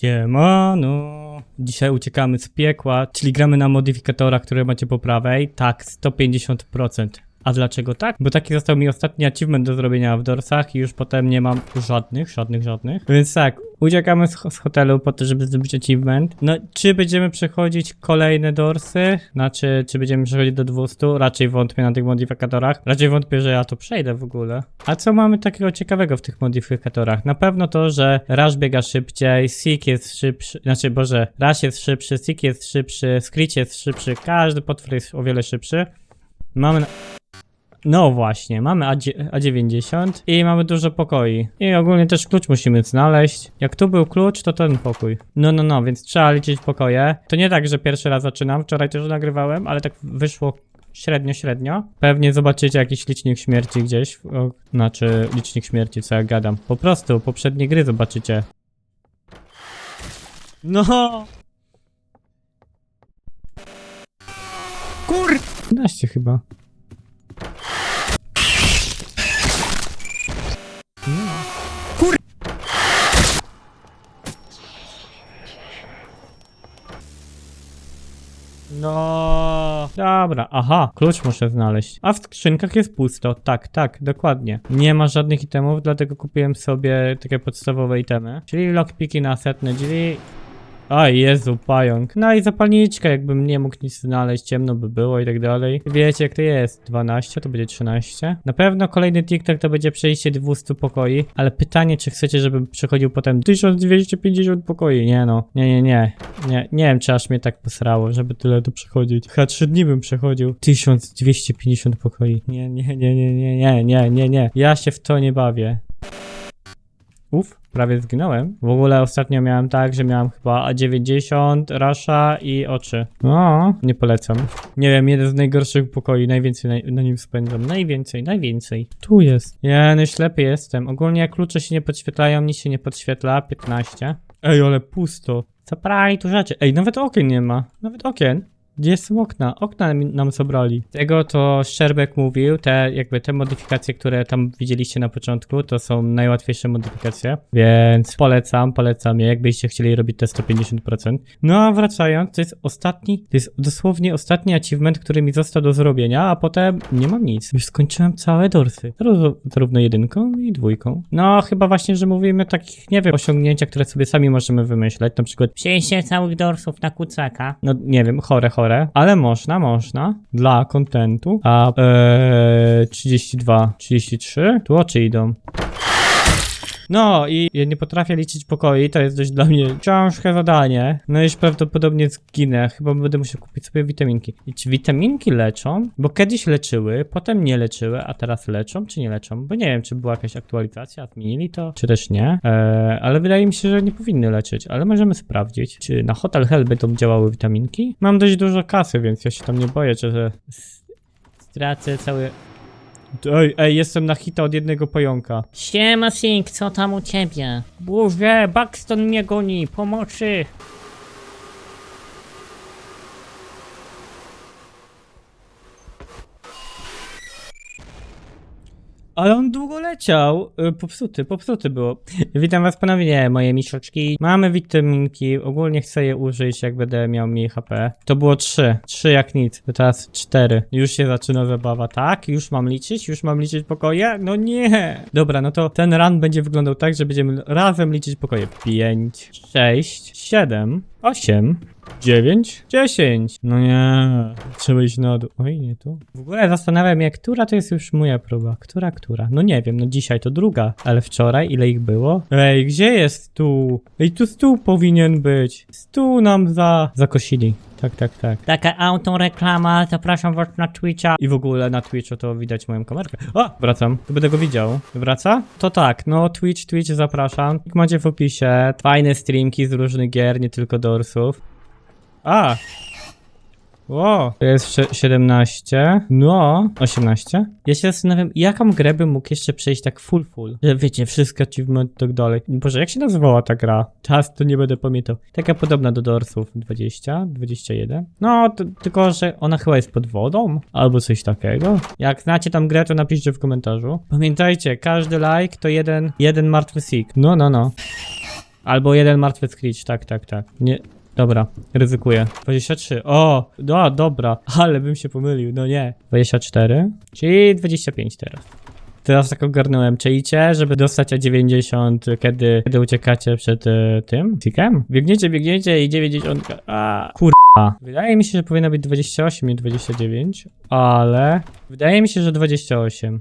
Siemano. Dzisiaj uciekamy z piekła, czyli gramy na modyfikatorach, które macie po prawej. Tak, 150%. A dlaczego tak? Bo taki został mi ostatni achievement do zrobienia w dorsach i już potem nie mam żadnych, żadnych, żadnych. Więc tak, uciekamy z, z hotelu po to, żeby zdobyć achievement. No, czy będziemy przechodzić kolejne dorsy? Znaczy, czy będziemy przechodzić do 200? Raczej wątpię na tych modyfikatorach. Raczej wątpię, że ja to przejdę w ogóle. A co mamy takiego ciekawego w tych modyfikatorach? Na pewno to, że Rush biega szybciej, Seek jest szybszy, znaczy, boże, Rush jest szybszy, Seek jest szybszy, Screech jest szybszy, każdy potwór jest o wiele szybszy. Mamy... Na... No właśnie, mamy A9 A90 i mamy dużo pokoi. I ogólnie też klucz musimy znaleźć. Jak tu był klucz, to ten pokój. No, no, no, więc trzeba liczyć pokoje. To nie tak, że pierwszy raz zaczynam, wczoraj też nagrywałem, ale tak wyszło średnio, średnio. Pewnie zobaczycie jakiś licznik śmierci gdzieś, o, znaczy licznik śmierci, co ja gadam. Po prostu, poprzednie gry zobaczycie. No! Kur... 15 chyba. No. Dobra, aha, klucz muszę znaleźć. A w skrzynkach jest pusto. Tak, tak, dokładnie. Nie ma żadnych itemów, dlatego kupiłem sobie takie podstawowe itemy. Czyli lockpiki na setne drzwi. O Jezu, pająk. No i zapalniczka, jakbym nie mógł nic znaleźć, ciemno by było i tak dalej. Wiecie jak to jest, 12 to będzie 13. Na pewno kolejny TikTok to będzie przejście 200 pokoi, ale pytanie czy chcecie, żebym przechodził potem 1250 pokoi? Nie no, nie, nie, nie. Nie, nie wiem czy aż mnie tak posrało, żeby tyle tu przechodzić. Chyba 3 dni bym przechodził. 1250 pokoi. Nie, nie, nie, nie, nie, nie, nie, nie, nie. Ja się w to nie bawię. Uf, prawie zginąłem. W ogóle ostatnio miałem tak, że miałem chyba A90, Rasha i oczy. No, nie polecam. Nie wiem, jeden z najgorszych pokoi, najwięcej na, na nim spędzam. Najwięcej, najwięcej. Tu jest. Ja no ślepy jestem. Ogólnie klucze się nie podświetlają, nic się nie podświetla. 15. Ej, ale pusto. Zapraj tu rzeczy. Ej, nawet okien nie ma. Nawet okien. Gdzie są okna? Okna nam zabrali. Tego to Szczerbek mówił, te jakby te modyfikacje, które tam widzieliście na początku, to są najłatwiejsze modyfikacje, więc polecam, polecam je, jakbyście chcieli robić te 150%. No a wracając, to jest ostatni, to jest dosłownie ostatni achievement, który mi został do zrobienia, a potem nie mam nic. Już skończyłem całe dorsy, Zaró- zarówno jedynką i dwójką. No chyba właśnie, że mówimy o takich, nie wiem, osiągnięcia, które sobie sami możemy wymyśleć, na przykład przejście całych dorsów na kucaka. No nie wiem, chore, chore, ale można, można, dla kontentu. A e, 32, 33, tu oczy idą. No i ja nie potrafię liczyć pokoi, to jest dość dla mnie ciężkie zadanie. No już prawdopodobnie zginę, chyba będę musiał kupić sobie witaminki. I czy witaminki leczą? Bo kiedyś leczyły, potem nie leczyły, a teraz leczą czy nie leczą? Bo nie wiem, czy była jakaś aktualizacja, zmienili to, czy też nie. Eee, ale wydaje mi się, że nie powinny leczyć, ale możemy sprawdzić, czy na Hotel Hell będą działały witaminki. Mam dość dużo kasy, więc ja się tam nie boję, że stracę cały... Ej, ej, jestem na hita od jednego pająka. Siema Sink, co tam u ciebie? Boże, Buxton mnie goni, pomocy! Ale on długo leciał. Y, Popsuty, popsuty było. Witam was ponownie, moje miszoczki. Mamy witaminki. Ogólnie chcę je użyć, jak będę miał mniej HP. To było trzy. Trzy jak nic. To teraz cztery. Już się zaczyna zabawa. Tak? Już mam liczyć? Już mam liczyć pokoje? No nie. Dobra, no to ten run będzie wyglądał tak, że będziemy razem liczyć pokoje. Pięć, sześć, siedem, osiem, 9, 10. No nie, trzeba iść na dół. Oj, nie tu. W ogóle zastanawiam się, która to jest już moja próba. Która, która? No nie wiem, no dzisiaj to druga. Ale wczoraj ile ich było? Ej, gdzie jest stół? Ej, tu stół powinien być. Stół nam za... zakosili. Tak, tak, tak. Taka autoreklama, zapraszam was na Twitcha. I w ogóle na Twitchu to widać moją kamerkę. O, wracam. Tu będę go widział. Wraca? To tak, no Twitch, Twitch zapraszam. Jak macie w opisie. Fajne streamki z różnych gier, nie tylko dorsów. A! Ło, to jest sze- 17. No, 18. Ja się zastanawiam, jaką grę bym mógł jeszcze przejść tak full full. Że wiecie, wszystko achievement i tak dalej. Boże, jak się nazywała ta gra? Czas to nie będę pamiętał. Taka podobna do Dorsów. 20, 21. No, t- tylko, że ona chyba jest pod wodą? Albo coś takiego. Jak znacie tam grę, to napiszcie w komentarzu. Pamiętajcie, każdy like to jeden, jeden martwy sik. No, no, no. Albo jeden martwy screech, tak, tak, tak. Nie, dobra, ryzykuję. 23, o, no dobra, ale bym się pomylił, no nie. 24, czyli 25 teraz. Teraz tak ogarnąłem, czaicie, żeby dostać A90, kiedy, kiedy uciekacie przed e, tym tikiem? Biegniecie, biegniecie i 90, a kurwa. Wydaje mi się, że powinno być 28 i 29, ale wydaje mi się, że 28.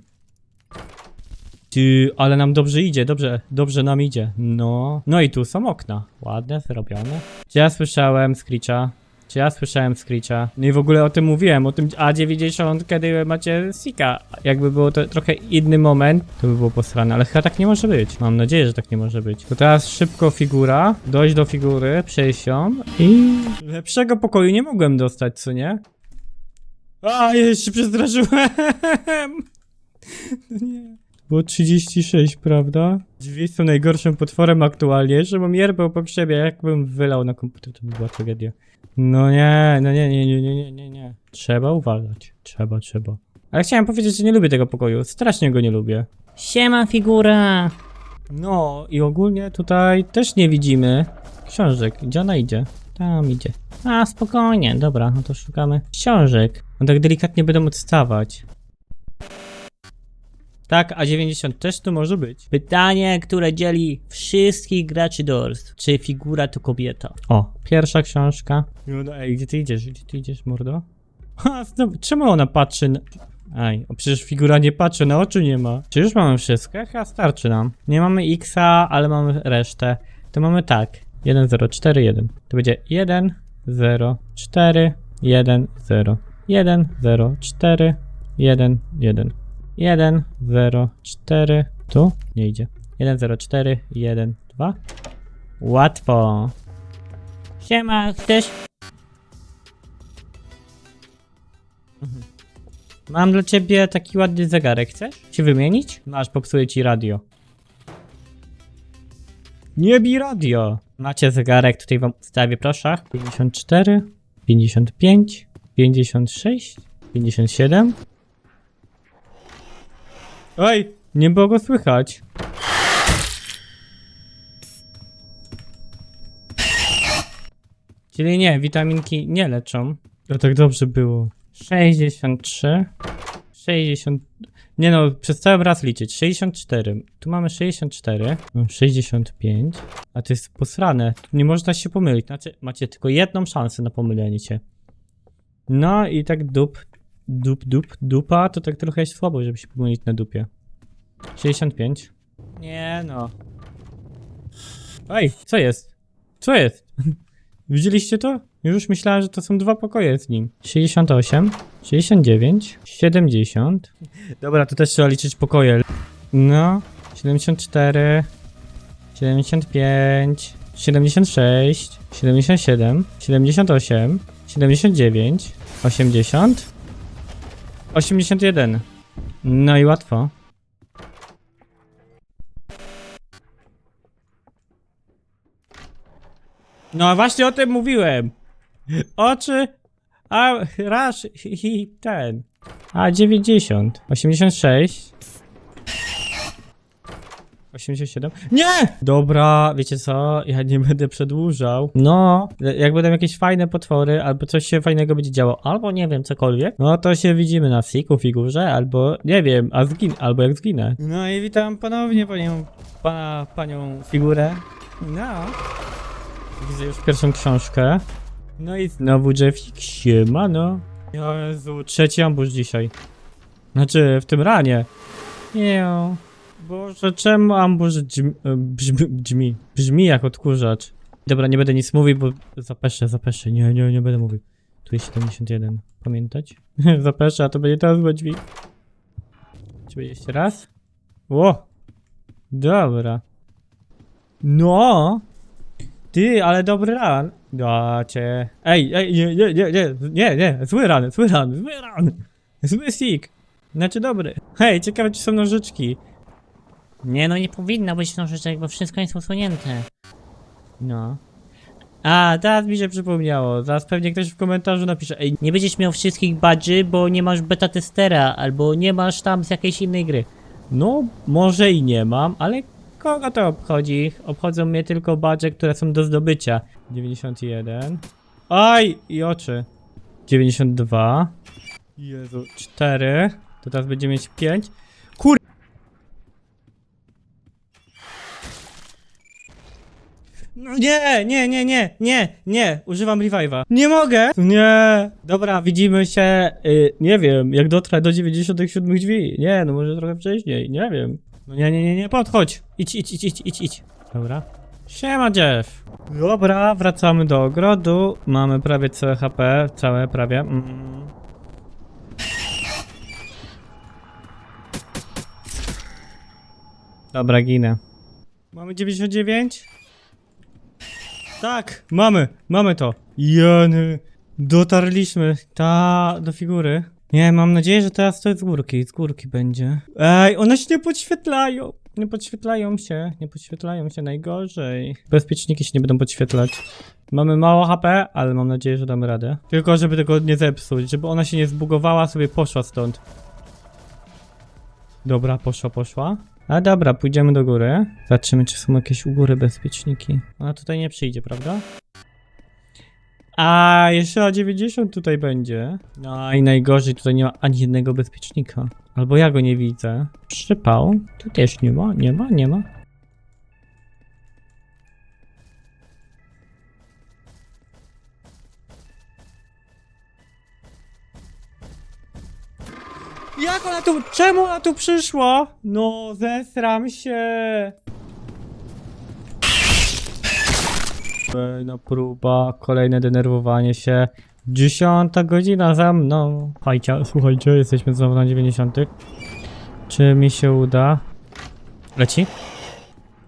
Ty, ale nam dobrze idzie, dobrze, dobrze nam idzie. No. No i tu są okna. Ładne, zrobione. Czy ja słyszałem Screecha? Czy ja słyszałem Screecha? No i w ogóle o tym mówiłem, o tym A90, kiedy macie Sika. Jakby było to trochę inny moment, to by było posrane, ale chyba tak nie może być. Mam nadzieję, że tak nie może być. To teraz szybko figura, dojść do figury, przejść ją i... Lepszego pokoju nie mogłem dostać, co nie? A, jeszcze przestraszyłem! No nie. Było 36, prawda? Drzwi są najgorszym potworem aktualnie. Jeszcze mam yerbę obok siebie. Jakbym wylał na komputer, to by była tragedia. No nie, no nie, nie, nie, nie, nie, nie, nie. Trzeba uważać. Trzeba, trzeba. Ale chciałem powiedzieć, że nie lubię tego pokoju. Strasznie go nie lubię. Siema figura! No i ogólnie tutaj też nie widzimy książek. Gdzie ona idzie? Tam idzie. A, spokojnie, dobra, no to szukamy. Książek. On tak delikatnie będą odstawać. Tak, a 90 też tu może być. Pytanie, które dzieli wszystkich graczy Doors. Czy figura to kobieta? O, pierwsza książka. No ej, gdzie ty idziesz? Gdzie ty idziesz, mordo? Ha, znowu, czemu ona patrzy na... Aj, o, przecież figura nie patrzy, na oczy nie ma. Czy już mamy wszystko? Chyba starczy nam. Nie mamy Xa, ale mamy resztę. To mamy tak. 1, 0, 4, 1. To będzie 1, 0, 4, 1, 0. 1, 0, 4, 1, 1. 1, 0, 4. Tu? Nie idzie. 1, 0, 4, 1, 2. Łatwo. Siema, chcesz? Mam dla ciebie taki ładny zegarek, chcesz się wymienić? Masz, popsuję ci radio. Nie bij radio! Macie zegarek, tutaj wam ustawię, proszę. 54, 55, 56, 57. Oj, nie było go słychać. Czyli nie, witaminki nie leczą. To tak dobrze było. 63, 60. Nie no, przez cały raz liczyć. 64. Tu mamy 64, no, 65. A to jest posrane. Tu nie można się pomylić. Znaczy, macie tylko jedną szansę na pomylenie się. No i tak dup, dup, dup, dupa, to tak trochę jest słabo, żeby się pomylić na dupie. 65. Nie no. Ej, co jest? Co jest? Widzieliście to? Już myślałem, że to są dwa pokoje z nim. 68, 69, 70. Dobra, to też trzeba liczyć pokoje. No, 74, 75, 76, 77, 78, 79, 80, 81. No i łatwo. No właśnie o tym mówiłem. Oczy, a rasz i ten. A 90, 86. 87. Nie! Dobra, wiecie co? Ja nie będę przedłużał. No, jak będą jakieś fajne potwory, albo coś się fajnego będzie działo, albo nie wiem, cokolwiek, no to się widzimy na Siku, figurze, albo nie wiem, a zgin, albo jak zginę. No i witam ponownie panią, pana, panią figurę. No. Widzę już pierwszą książkę. No i znowu Jeffik, siemano. Jezu, trzeci ambush dzisiaj. Znaczy, w tym ranie. Nie. Boże, czemu ambush brzmi, brzmi, brzmi, jak odkurzacz. Dobra, nie będę nic mówił, bo zapeszę, zapeszę. Nie, nie, nie będę mówił. Tu jest 71. Pamiętać? zapeszę, a to będzie teraz chyba dźwig. Czy będzie jeszcze raz? Ło! Dobra. No! Ty, ale dobry ran. Dacie. Ej, ej, nie, nie, nie, nie, nie, nie, zły ran, zły ran, zły ran. Zły stick. Znaczy dobry. Hej, ciekawe czy są nożyczki. Nie no, nie powinno być nożyczek, bo wszystko jest usunięte. No. A, teraz mi się przypomniało. Zaraz pewnie ktoś w komentarzu napisze. Ej, Nie będziesz miał wszystkich badży, bo nie masz beta testera, albo nie masz tam z jakiejś innej gry. no, może i nie mam, ale Kogo to obchodzi? Obchodzą mnie tylko badże, które są do zdobycia. 91. Aj! I oczy. 92. Jezu. 4. To teraz będzie mieć 5. Kur... No nie, nie, nie, nie, nie, nie, używam revive'a. Nie mogę! Nie! Dobra, widzimy się, y, nie wiem, jak dotrę do 97 drzwi. Nie, no może trochę wcześniej, nie wiem. No nie, nie, nie, nie, podchodź. Idź, idź, idź, idź, idź, idź. Dobra. Siema, Jeff. Dobra, wracamy do ogrodu. Mamy prawie całe HP, całe prawie. Mm. Dobra, ginę. Mamy 99? Tak, mamy, mamy to. Jany, dotarliśmy, ta, do figury. Nie, mam nadzieję, że teraz to jest z górki, z górki będzie. Ej, one się nie podświetlają. Nie podświetlają się, nie podświetlają się, najgorzej. Bezpieczniki się nie będą podświetlać. Mamy mało HP, ale mam nadzieję, że damy radę. Tylko, żeby tego nie zepsuć, żeby ona się nie zbugowała, sobie poszła stąd. Dobra, poszła, poszła. A dobra, pójdziemy do góry. Zobaczymy, czy są jakieś u góry bezpieczniki. Ona tutaj nie przyjdzie, prawda? A jeszcze o 90 tutaj będzie. No i najgorzej, tutaj nie ma ani jednego bezpiecznika. Albo ja go nie widzę. Przypał. Tu też nie ma, nie ma, nie ma. Jak ona tu, czemu ona tu przyszła? No, zesram się. Kolejna próba, kolejne denerwowanie się. Dziesiąta godzina za mną. Słuchajcie, słuchajcie, jesteśmy znowu na 90. Czy mi się uda? Leci?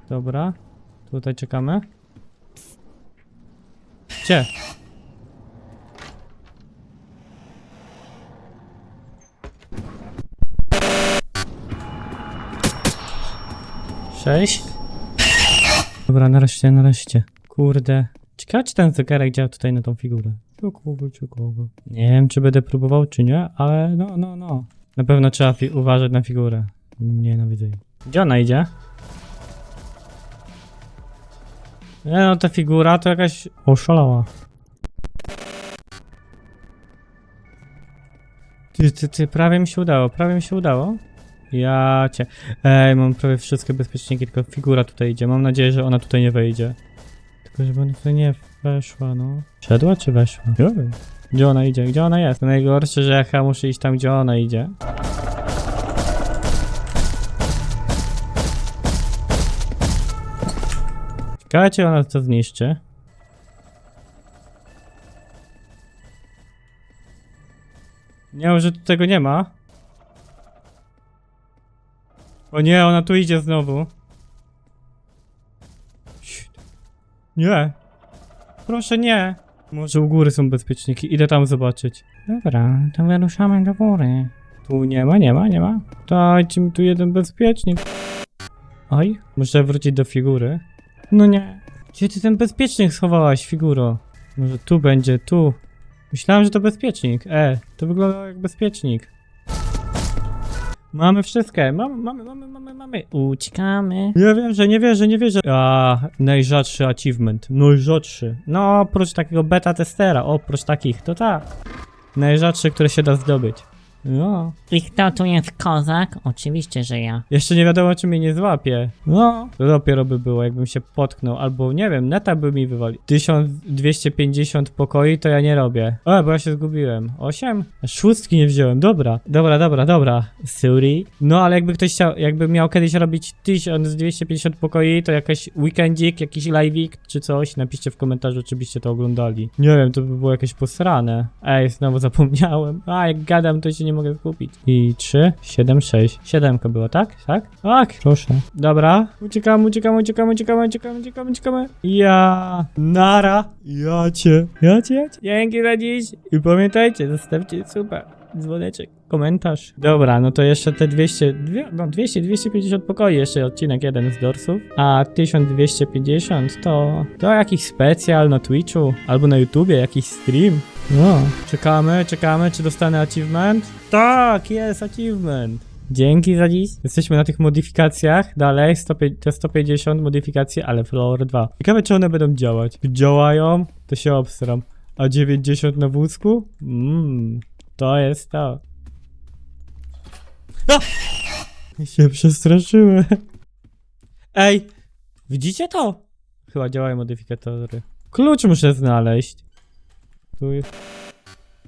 Dobra. Tutaj czekamy. Gdzie? Sześć. Dobra, nareszcie, nareszcie. Kurde. Ciekawe, czy ten zegarek działa tutaj na tą figurę. Ciekawe, ciekawe. Nie wiem, czy będę próbował, czy nie, ale no, no, no. Na pewno trzeba uważać na figurę. Nienawidzę jej. Gdzie ona idzie? Nie no, ta figura to jakaś oszalała. Ty, ty, ty, prawie mi się udało, prawie mi się udało. Ja cię. Ej, mam prawie wszystkie bezpieczniki, tylko figura tutaj idzie. Mam nadzieję, że ona tutaj nie wejdzie. Tylko żeby ona tutaj nie weszła, no. Szedła czy weszła? Nie wiem. Gdzie ona idzie? Gdzie ona jest? Najgorsze, że ja muszę iść tam, gdzie ona idzie. Ciekawe, czy ona to zniszczy. Nie, że tu tego nie ma. O nie, ona tu idzie znowu. Nie. Proszę nie. Może u góry są bezpieczniki. Idę tam zobaczyć. Dobra, to wyruszamy do góry. Tu nie ma, nie ma, nie ma. Dajcie mi tu jeden bezpiecznik. Oj, muszę wrócić do figury. No nie. Gdzie ty ten bezpiecznik schowałaś, figuro? Może tu będzie, tu. Myślałem, że to bezpiecznik. E, to wygląda jak bezpiecznik. Mamy wszystkie. Mamy, mamy, mamy, mamy, mamy. Uciekamy. Nie wierzę, nie wierzę, nie wierzę. A, najrzadszy achievement. Najrzadszy. No, oprócz takiego beta testera, oprócz takich, to tak. Najrzadszy, które się da zdobyć. No. I kto tu jest kozak? Oczywiście, że ja. Jeszcze nie wiadomo, czy mnie nie złapie. No. To dopiero by było, jakbym się potknął, albo nie wiem, neta by mi wywalił. 1250 pokoi to ja nie robię. O, bo ja się zgubiłem. 8? Szóstki nie wziąłem, dobra. Dobra, dobra, dobra. Sorry. No, ale jakby ktoś chciał, jakby miał kiedyś robić 1250 pokoi, to jakaś weekendzik, jakiś live'ik czy coś, napiszcie w komentarzu, czy byście to oglądali. Nie wiem, to by było jakieś posrane. Ej, znowu zapomniałem. A, jak gadam, to się nie mogę skupić. I 3, 7, 6. Siedemka była, tak? Tak? Tak, proszę. Dobra. Uciekamy, uciekamy, uciekamy, uciekamy, uciekamy, uciekamy, uciekamy. Ja. Nara. Ja cię. Ja cię, ja cię. Dzięki za dziś. I pamiętajcie, zostawcie super. Dzwoneczek, komentarz. Dobra, no to jeszcze te 200, dwie, no 200, 250 pokoi, jeszcze odcinek jeden z Dorsów. A 1250 to, to jakiś specjal na Twitchu albo na YouTubie, jakiś stream. No, czekamy, czekamy, czy dostanę achievement? Tak, jest achievement. Dzięki za dziś. Jesteśmy na tych modyfikacjach. Dalej, 100, te 150 modyfikacje, ale Floor 2. Ciekawe, czy one będą działać. Działają, to się obstram. A 90 na wózku? Mmm, to jest to. A! Się przestraszyłem. Ej, widzicie to? Chyba działają modyfikatory. Klucz muszę znaleźć. Tu jest.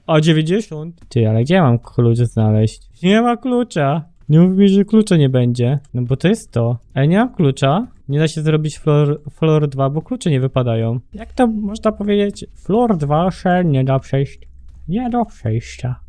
O, 90. Ty, ale gdzie mam klucz znaleźć? Nie ma klucza. Nie mów mi, że klucza nie będzie. No bo to jest to. Ale nie mam klucza. Nie da się zrobić floor, floor 2, bo klucze nie wypadają. Jak to można powiedzieć? Floor 2 się nie da przejść. Nie do przejścia.